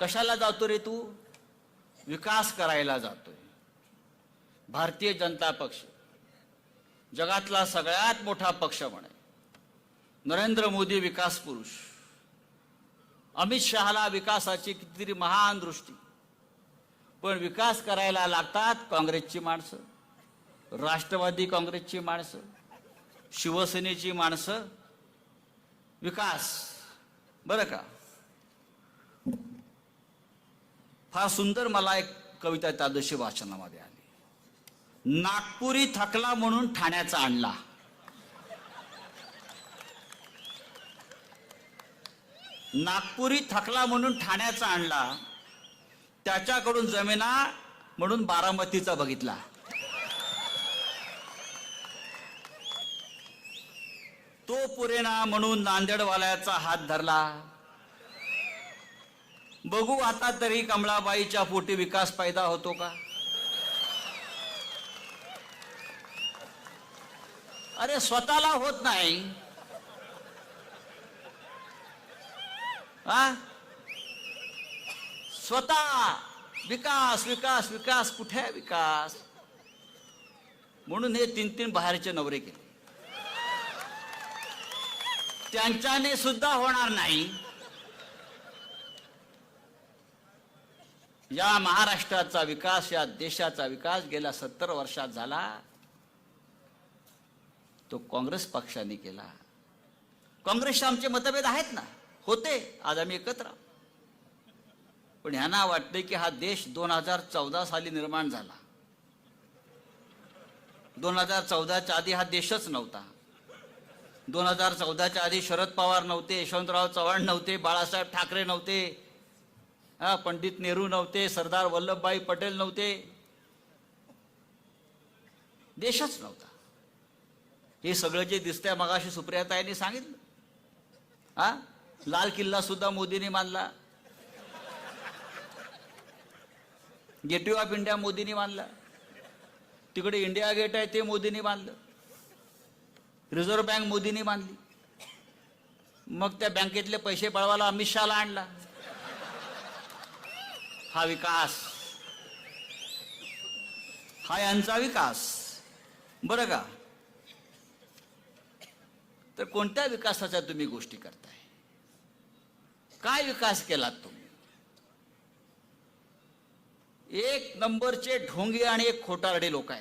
कशाला जातो रे तू? विकास करायला जातोय. भारतीय जनता पक्ष. जगातला सगळ्यात मोठा पक्ष म्हणे. नरेंद्र मोदी विकास पुरुष. अमित शहाला विकासाची कितीतरी महान दृष्टी. पण विकास करायला लागतात काँग्रेसची माणसं राष्ट्रवादी काँग्रेसची माणसं शिवसेनेची माणसं. विकास. बरं का? फार सुंदर मला एक कविता त्या दिवशी वाचनामध्ये आली. नागपुरी थकला म्हणून ठाण्याचा आणला. नागपुरी थकला म्हणून ठाण्याचा आणला. त्याच्याकडून जमिना म्हणून बारामतीचा बघितला. तो पुरेना म्हणून नांदेडवाल्याचा हात धरला. बघू आता तरी कमळाबाईच्या पोटी विकास पैदा होतो का? अरे स्वतःला होत नाही. हा स्वतः विकास विकास विकास कुठे आहे विकास? म्हणून हे तीन तीन बाहेरचे नवरे केले. त्यांच्याने सुद्धा होणार नाही. या महाराष्ट्राचा विकास या देशाचा विकास गेल्या सत्तर वर्षात झाला. तो काँग्रेस पक्षाने केला. काँग्रेसचे आमचे मतभेद आहेत ना? होते. आज आम्ही एकत्र आहोत. पण ह्यांना वाटते की हा देश दोन हजार चौदा साली निर्माण झाला. दोन हजार चौदाच्या आधी हा देशच नव्हता. दोन हजार चौदाच्या आधी शरद पवार नव्हते यशवंतराव चव्हाण नव्हते बाळासाहेब ठाकरे नव्हते हा पंडित नेहरू नव्हते सरदार वल्लभभाई पटेल नव्हते. देशच नव्हता. हे सगळं जे दिसतंय मगाशी सुप्रियाताईंनी सांगितलं. हा लाल किल्ला सुद्धा मोदींनी मानला. गेटवे ऑफ इंडिया मोदींनी मानला. तिकडे इंडिया गेट आहे ते मोदींनी बांधलं रिझर्व्ह बँक मोदींनी बांधली मग त्या बँकेतले पैसे पळवायला अमित शहाला आणला. हा विकास. हा यांचा विकास. बरं का? तर कोणत्या विकासाच्या तुम्ही गोष्टी करताय? काय विकास केलात तुम्ही? एक नंबरचे ढोंगे आणि एक खोटारडे लोक आहेत.